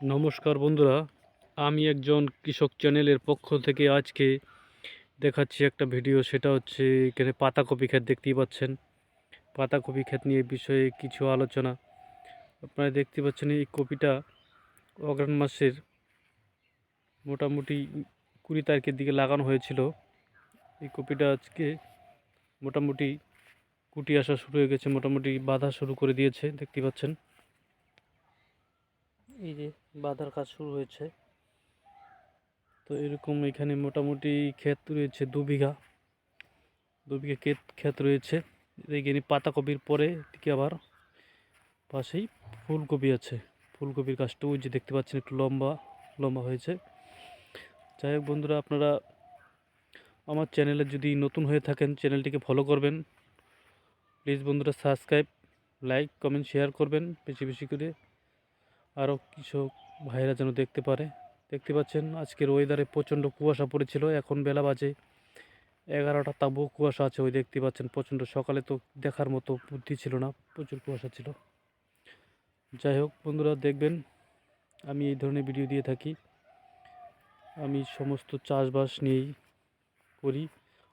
নমস্কার বন্ধুরা, আমি একজন কৃষক চ্যানেলের পক্ষ থেকে আজকে দেখাচ্ছি একটা ভিডিও, সেটা হচ্ছে এখানে পাতাকপি ক্ষেত দেখতেই পাচ্ছেন। পাতাকপি ক্ষেত নিয়ে বিষয়ে কিছু আলোচনা। আপনারা দেখতে পাচ্ছেন এই কপিটা অগ্রাণ মাসের মোটামুটি কুড়ি তারিখের দিকে লাগানো হয়েছিল। এই কপিটা আজকে মোটামুটি কুটি আসা শুরু হয়ে গেছে, মোটামুটি বাধা শুরু করে দিয়েছে দেখতে পাচ্ছেন। এই যে বাঁধার কাজ শুরু হয়েছে। তো এরকম এখানে মোটামুটি ক্ষেত রয়েছে দু বিঘা। দু বিঘা ক্ষেত ক্ষেত রয়েছে। এখানে পাতাকপির পরে দিকে আবার পাশেই ফুলকপি আছে। ফুলকপির গাছটা ওই যে দেখতে পাচ্ছেন একটু লম্বা লম্বা হয়েছে। যাই হোক বন্ধুরা, আপনারা আমার চ্যানেলে যদি নতুন হয়ে থাকেন, চ্যানেলটিকে ফলো করবেন। প্লিজ বন্ধুরা, সাবস্ক্রাইব, লাইক, কমেন্ট, শেয়ার করবেন বেশি বেশি করে। আরও কৃষক ভাইরা যেন দেখতে পারে। দেখতে পাচ্ছেন, আজকের ওয়েদারে প্রচণ্ড কুয়াশা পড়েছিল। এখন বেলা বাজে এগারোটা, তাবুও কুয়াশা আছে ওই দেখতে পাচ্ছেন। প্রচণ্ড সকালে তো দেখার মতো বুদ্ধি ছিল না, প্রচুর কুয়াশা ছিল। যাই হোক বন্ধুরা, দেখবেন আমি এই ধরনের ভিডিও দিয়ে থাকি। আমি সমস্ত চাষবাস নিয়েই করি।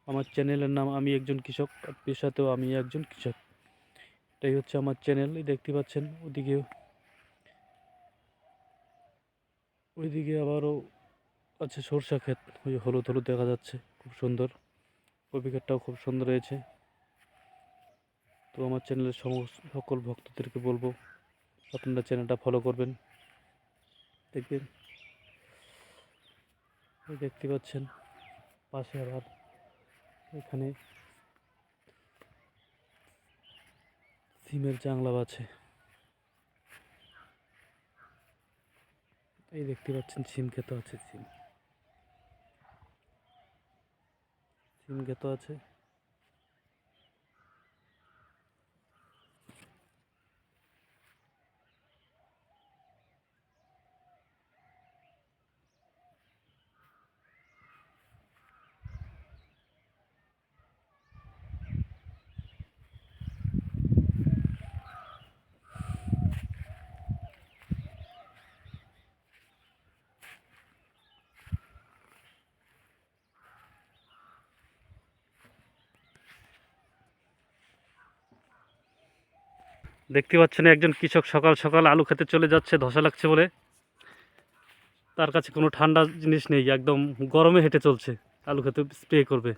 আমার চ্যানেলের নাম আমি একজন কৃষক পেশাতেও আমি একজন কৃষক। এটাই হচ্ছে আমার চ্যানেল দেখতে পাচ্ছেন। ওদিকে ওইদিকে আবারও আছে সরষা ক্ষেত, ওই হলুদ হলুদ দেখা যাচ্ছে, খুব সুন্দর। ক্ষেতটাও খুব সুন্দর হয়েছে। তো আমার চ্যানেলের সকল ভক্তদেরকে বলব, আপনারা চ্যানেলটা ফলো করবেন। দেখবেন। দেখতে পাচ্ছেন, পাশে আবার এখানে সিমের জাংলা আছে এই দেখতে পাচ্ছেন সিম ক্ষেত আছে সিম। সিম ক্ষেত আছে। দেখতে পাচ্ছেন একজন কৃষক সকাল সকাল আলু খেতে চলে যাচ্ছে, ধসা লাগছে বলে। তার কাছে কোনো ঠান্ডা জিনিস নেই, একদম গরমে হেঁটে চলছে, আলু খেতে স্প্রে করবে।